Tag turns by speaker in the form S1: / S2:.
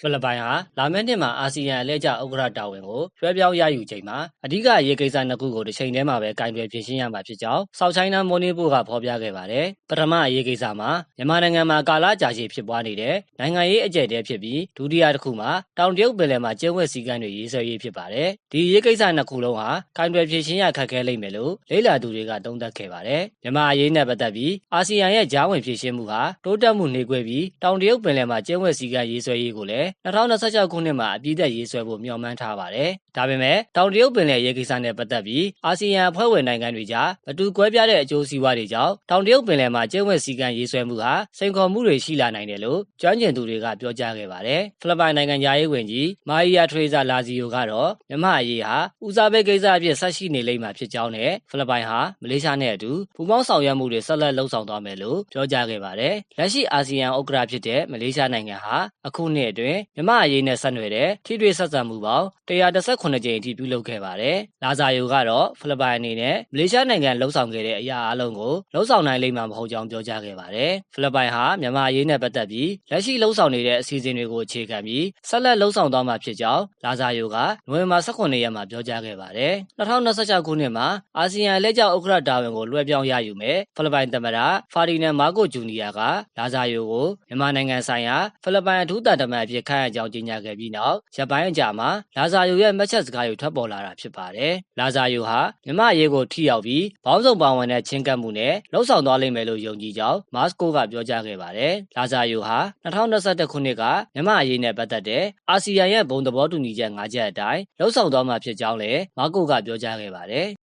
S1: ဖိလစ်ပိုင်ဟာလာမယ့်နှစ်မှာအာဆီယံအလဲကျဥက္ကဋ္ဌတာဝန်ကိုလွှဲပြောင်းရယူချိန်မှာအဓိကအရေးကိစ္စနှစ်ခုကိုတစ်ချိန်တည်းမှာပဲကင်တွယ်ဖြေရှင်းရမှာဖြစ်ကြောင်း South China Morning Post ကဖော်ပြခဲ့ပါတယ်။ပထမအရေးကိစ္စမှာမြန်မာနိုင်ငံမှာကာလကြာရှည်ဖြစ်ပွားနေတဲ့နိုင်ငံရေးအကြက်တဲဖြစ်ပြီးဒုတိယတစ်ခုမှာတောင်တရုတ်ပင်လယ်မှာကျင်းဝတ်စည်းကမ်းတွေရေးဆွဲရေးဖြစ်ပါတယ်။ဒီအရေးကိစ္စနှစ်ခုလုံးဟာကင်တွယ်ဖြေရှင်းရခက်ခဲလိမ့်မယ်လို့လေ့လာသူတွေကသုံးသပ်ခဲ့ပါတယ်။မြန်မာအရေးနဲ့ပတ်သက်ပြီးအာဆီယံရဲ့ကြားဝင်ဖြေရှင်းမှုဟာတိုးတက်မှုနှေးကွေးပြီးတောင်တရုတ်ပင်လယ်မှာကျင်းဝတ်စည်းကမ်းရေးဆွဲရေးကိုလည်း2026ခုနှစ်မှာအပြည့်အသက်ရေးဆွဲဖို့မျှော်မှန်းထားပါတယ်။ဒါပေမဲ့တောင်တရုတ်ပင်လယ်ရေးကိစ္စနဲ့ပတ်သက်ပြီးအာဆီယံအဖွဲ့ဝင်နိုင်ငံတွေကြားမတူကွဲပြားတဲ့အကျိုးစီးပွားတွေကြောင့်တောင်တရုတ်ပင်လယ်မှာကျင်းဝတ်စည်းကမ်းရေးဆွဲမှုဟာစိန်ခေါ်မှုတွေရှိလာနိုင်တယ်လို့ကျွမ်းကျင်သူတွေကပြောကြားခဲ့ပါတယ်။ဖိလစ်ပိုင်နိုင်ငံသားရေးဝန်ကြီးမာရီယာထရေဇာလာဇီယိုကတော့မြန်မာအရေးဟာဦးစားပေးကိစ္စအဖြစ်ဆက်ရှိနေလိမ့်မှာဖြစ်ကြောင်းနဲ့ဖိလစ်ပိုင်ဟာမလေးရှားနဲ့အတူပူးပေါင်းဆောင်ရွက်မှုတွေဆက်လက်လှုပ်ဆောင်သွားမယ်လို့ပြောကြားခဲ့ပါတယ်။လက်ရှိအာဆီယံဥက္ကဋ္ဌဖြစ်တဲ့မလေးရှားနိုင်ငံဟာအခုနှစ်အတွင်းမြန်မာအရေးနဲ့ဆက်နွယ်တဲ့ထိတွေ့ဆက်ဆံမှုပေါင်း118ကြိမ်အထိပြုလုပ်ခဲ့ပါတယ်။လာဇာယိုကတော့ဖိလစ်ပိုင်အနေနဲ့မလေးရှားနိုင်ငံလှုပ်ဆောင်ခဲ့တဲ့အရာအလုံးကိုလှုပ်ဆောင်နိုင်လိမ့်မှာမဟုတ်ကြောင်းပြောကြားခဲ့ပါတယ်။ဖိလစ်ပိုင်ဟာမြန်မာအရေးနဲ့ပတ်သက်ပြီးလက်ရှိလှုပ်ဆောင်နေတဲ့အစီအစဉ်တွေကိုအခြေခံပြီးဆက်လက်လှုပ်ဆောင်သွားမှာဖြစ်ကြောင်းလာဇာယိုကနိုဝင်ဘာ18ရက်မှာပြောကြားခဲ့ပါတယ်။2026ခုနှစ်မှာအာဆီယံလက်ကျဥက္ကဋ္ဌတာဝန်ကိုလွှဲပြောင်းရယူမယ်ဖိလစ်ပိုင်သမ္မတဖာဒီနန်မာကိုဂျူနီယာကလာဇာယိုကိုမြန်မာနိုင်ငံဆိုင်ရာဖိလစ်ပိုင်အထူးတန်တမန်အဖြစ်ခန့်အပ်ကြောင်းကြေညာခဲ့ပြီးနောက်ရပ်ပိုင်းအကြာမှာလာဇာယိုရဲ့မှတ်ချက်စကားတွေထွက်ပေါ်လာတာဖြစ်ပါတယ်။လာဇာယိုဟာမြန်မာအရေးကိုထိရောက်ပြီးဘောင်းဆောင်ပါဝင်တဲ့ချင်းကပ်မှုနဲ့လှုပ်ဆောင်သွားလိမ့်မယ်လို့ယုံကြည်ကြောင်းမတ်စကိုကပြောကြားခဲ့ပါတယ်။လာဇာယိုဟာ2021ခုနှစ်ကမြန်မာအရေးနဲ့ပတ်သက်တဲ့အာဆီယံရဲ့ဘုံသဘောတူညီချက်၅ချက်အတိုင်းလှုပ်ဆောင်သွားမှာဖြစ်ကြောင်းလည်းမာကိုကပြောကြားခဲ့ပါတယ်။